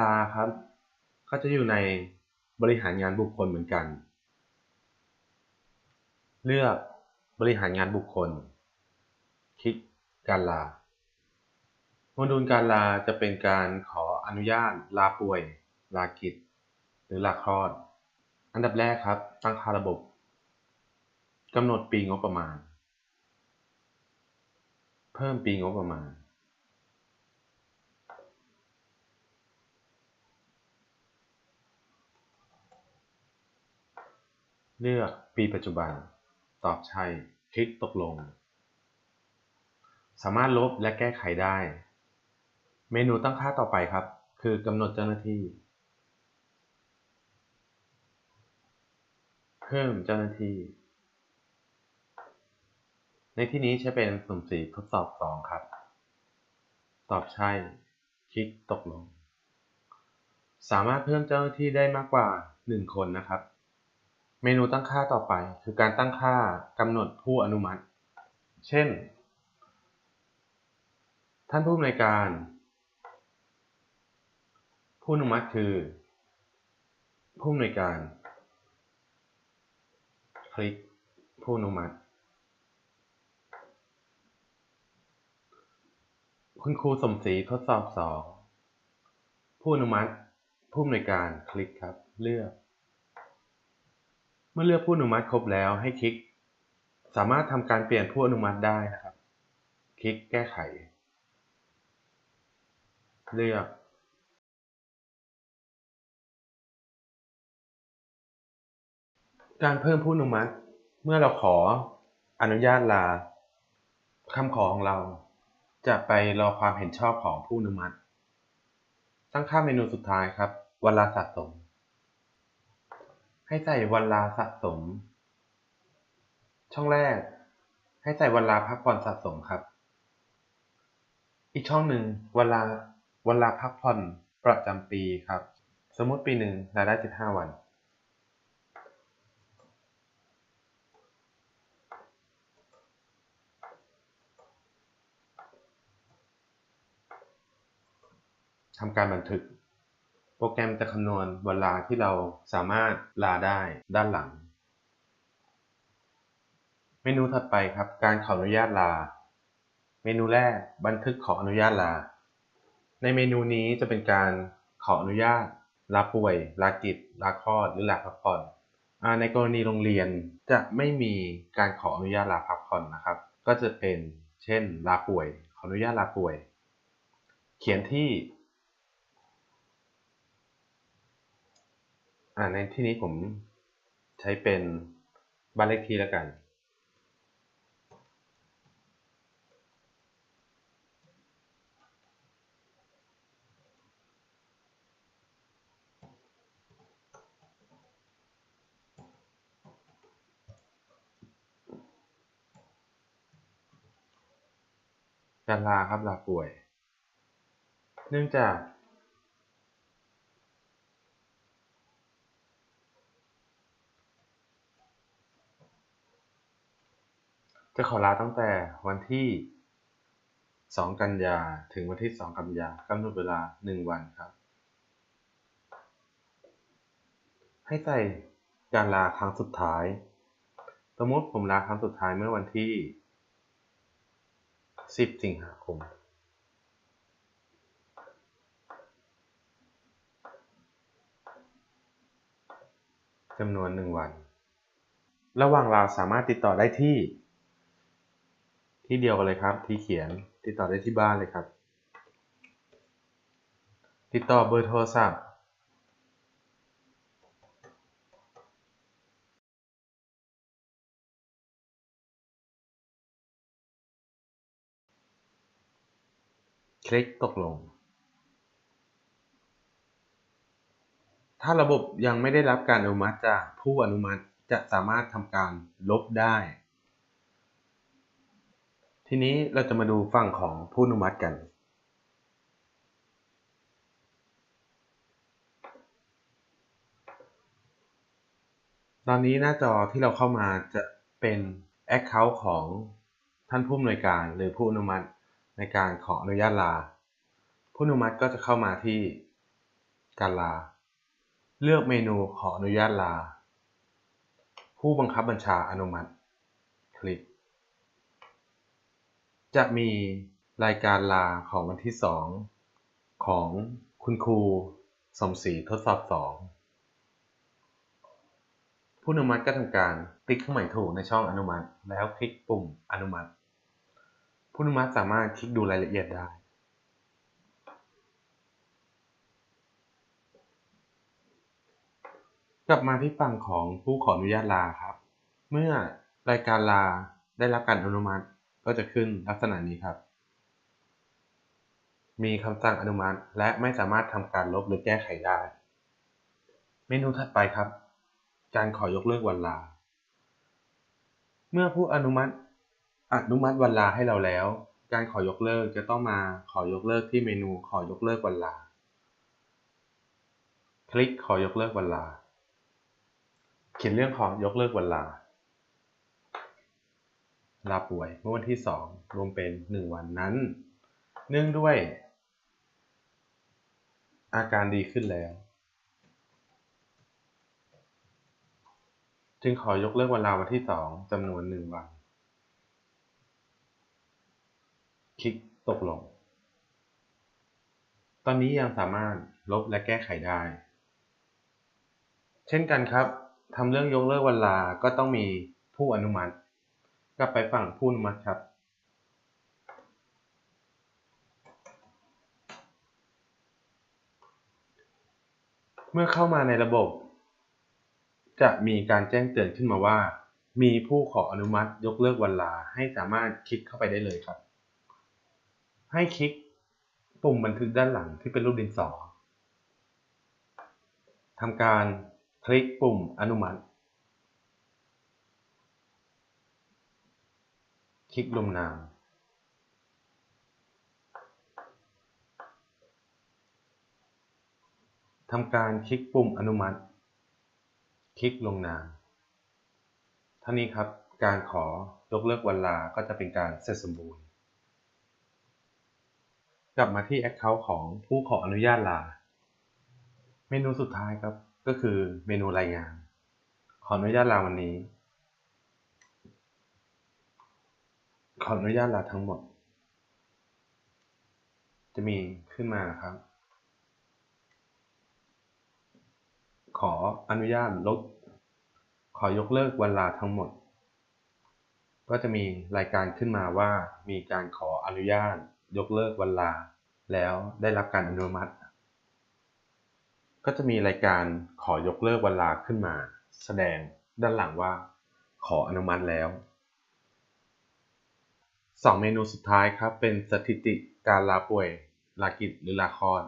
ลาครับ ก็จะอยู่ในบริหารงานบุคคลเหมือนกัน เลือกบริหารงานบุคคล คลิกการลาโมดูลการลาจะเป็นการขออนุญาตลาป่วย ลากิจ หรือลาคลอด อันดับแรกครับ ตั้งค่าระบบกำหนดปีงบประมาณ เพิ่มปีงบประมาณ เลือกปีปัจจุบัน ตอบใช่ คลิกตกลง สามารถลบและแก้ไขได้ เมนูตั้งค่าต่อไปครับ คือกำหนดเจ้าหน้าที่ เพิ่มเจ้าหน้าที่ ในที่นี้ใช้เป็นสุ่มสีทดสอบ 2 ครับ ตอบใช่ คลิกตกลง สามารถเพิ่มเจ้าหน้าที่ได้มากกว่า 1 คนนะครับ เมนูตั้งค่าต่อไปคือการตั้งค่ากำหนดผู้อนุมัติ เช่น ท่านผู้อำนวยการ ผู้อนุมัติคือ ผู้อำนวยการ คลิกผู้อนุมัติ คุณครูสมศรีทดสอบ 2 ผู้อนุมัติ ผู้อำนวยการคลิกครับเลือก มื่อเลือกผู้อนุมัติครบแล้วให้คลิก สามารถทำการเปลี่ยนผู้อนุมัติได้นะครับ คลิกแก้ไข เลือกการเพิ่มผู้อนุมัติ เมื่อเราขออนุญาตลาคำขอของเรา จะไปรอความเห็นชอบของผู้อนุมัติ ตั้งค่าเมนูสุดท้ายครับวันลาสะสม ให้ใส่วันลาสะสม ช่องแรก ให้ใส่วันลาพักผ่อนสะสมครับ อีกช่องหนึ่งวันลาวันลาพักผ่อนประจำปีครับ สมมติปีหนึ่งรายได้15 วันทำการบันทึก โปรแกรมจะคำนวณเวลาที่เราสามารถลาได้ด้านหลัง เมนูถัดไปครับ การขออนุญาตลา เมนูแรกบันทึกขออนุญาตลา ในเมนูนี้จะเป็นการขออนุญาตลาป่วย ลากิจ ลาคลอด หรือลาพักผ่อนในกรณีโรงเรียนจะไม่มีการขออนุญาตลาพักผ่อนนะครับ ก็จะเป็นเช่น ลาป่วย ขออนุญาตลาป่วย เขียนที่ ในที่นี้ผมใช้เป็นบ้านเลขที่แล้วกันการาครับลาป่วย เนื่องจาก จะขอลาตั้งแต่วันที่ 2 กันยาถึงวันที่ 2 กันยากำหนดเวลา 1 วันครับ ให้ใส่การลาครั้งสุดท้าย สมมติผมลาครั้งสุดท้ายเมื่อวันที่ 10 สิงหาคมจำนวน 1 วัน ระหว่างลาสามารถติดต่อได้ที่ ที่เดียวกันเลยครับ ที่เขียนติดต่อได้ที่บ้านเลยครับ ติดต่อเบอร์โทรศัพท์คลิกตกลง ถ้าระบบยังไม่ได้รับการอนุมัติจากผู้อนุมัติจะสามารถทำการลบได้ ทีนี้เราจะมาดูฝั่งของผู้อนุมัติกัน ตอนนี้หน้าจอที่เราเข้ามาจะเป็น Account ของท่านผู้อำนวยการหรือผู้อนุมัติในการขออนุญาตลา ผู้อนุมัติก็จะเข้ามาที่การลา เลือกเมนูขออนุญาตลา ผู้บังคับบัญชาอนุมัติ คลิก จะมีรายการลาของวันที่ 2 ของคุณครูสมศรีทดสอบ 2 ผู้อนุมัติก็ทำการติ๊กเครื่องหมายถูกในช่องอนุมัติแล้วคลิกปุ่มอนุมัติ ผู้อนุมัติสามารถคลิกดูรายละเอียดได้กลับมาที่ฝั่งของผู้ขออนุญาตลาครับ เมื่อรายการลาได้รับการอนุมัติ ก็จะขึ้นลักษณะนี้ครับ มีคำสั่งอนุมัติ และไม่สามารถทำการลบหรือแก้ไขได้ เมนูถัดไปครับ การขอยกเลิกวันลา เมื่อผู้อนุมัติอนุมัติวันลาให้เราแล้ว การขอยกเลิกจะต้องมาขอยกเลิกที่เมนูขอยกเลิกวันลา คลิกขอยกเลิกวันลา เขียนเรื่องขอยกเลิกวันลา ลาป่วยเมื่อวันที่ 2 รวมเป็น 1 วันนั้น เนื่องด้วย อาการดีขึ้นแล้ว จึงขอยกเลิกวันลาวันที่ 2จำนวน 1 วัน คลิกตกลง ตอนนี้ยังสามารถลบและแก้ไขได้ เช่นกันครับทำเรื่องยกเลิกวันลาก็ต้องมีผู้อนุมัติ กลับไปฝั่งผู้อนุมัติครับ เมื่อเข้ามาในระบบ จะมีการแจ้งเตือนขึ้นมาว่า มีผู้ขออนุมัติยกเลิกวันลาให้สามารถคลิกเข้าไปได้เลยครับ ให้คลิกปุ่มบันทึกด้านหลังที่เป็นรูปดินสอทำการคลิกปุ่มอนุมัติ ลิกลงนาม ทำการคลิกปุ่มอนุมัติ คลิกลงนามเท่านี้ครับการขอยกเลิกวันลา ก็จะเป็นการเสร็จสมบูรณ์ กลับมาที่ Account ของผู้ขออนุญาตลา เมนูสุดท้ายครับก็คือเมนูรายงาน ขออนุญาตลาวันนี้ ขออนุญาตลาทั้งหมด จะมีขึ้นมาครับ ขออนุญาตลด ขอยกเลิกวันลาทั้งหมด ก็จะมีรายการขึ้นมาว่ามีการขออนุญาตยกเลิกวันลา แล้วได้รับการอนุมัติ ก็จะมีรายการขอยกเลิกวันลาขึ้นมา แสดงด้านหลังว่าขออนุมัติแล้ว 2 เมนูสุดท้ายครับเป็นสถิติการลาป่วย ลากิจหรือลาคลอด